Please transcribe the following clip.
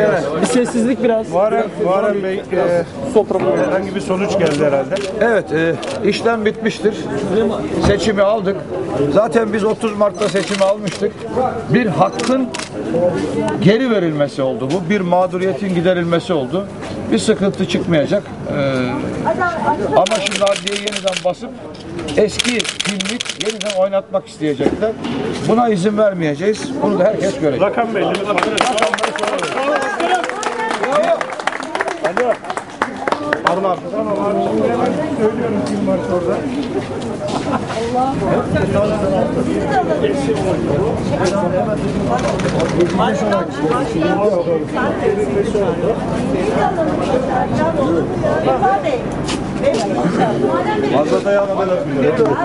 Evet. Bir sessizlik biraz. Muharrem, Muharrem Bey, e, herhangi bir sonuç geldi herhalde. Evet, e, işlem bitmiştir. Seçimi aldık. Zaten biz 30 Mart'ta seçimi almıştık. Bir hakkın geri verilmesi oldu bu. Bir mağduriyetin giderilmesi oldu. Bir sıkıntı çıkmayacak. E, ama şimdi adliye yeniden basıp eski kimlik yeniden oynatmak isteyecekler. Buna izin vermeyeceğiz. Bunu da herkes görecek. Rakam belli mi? Alo. Harun abi. Tamam abi. Şimdi hemen söylüyorum kim var orada. Fazla dayanamadan öpmüyorum.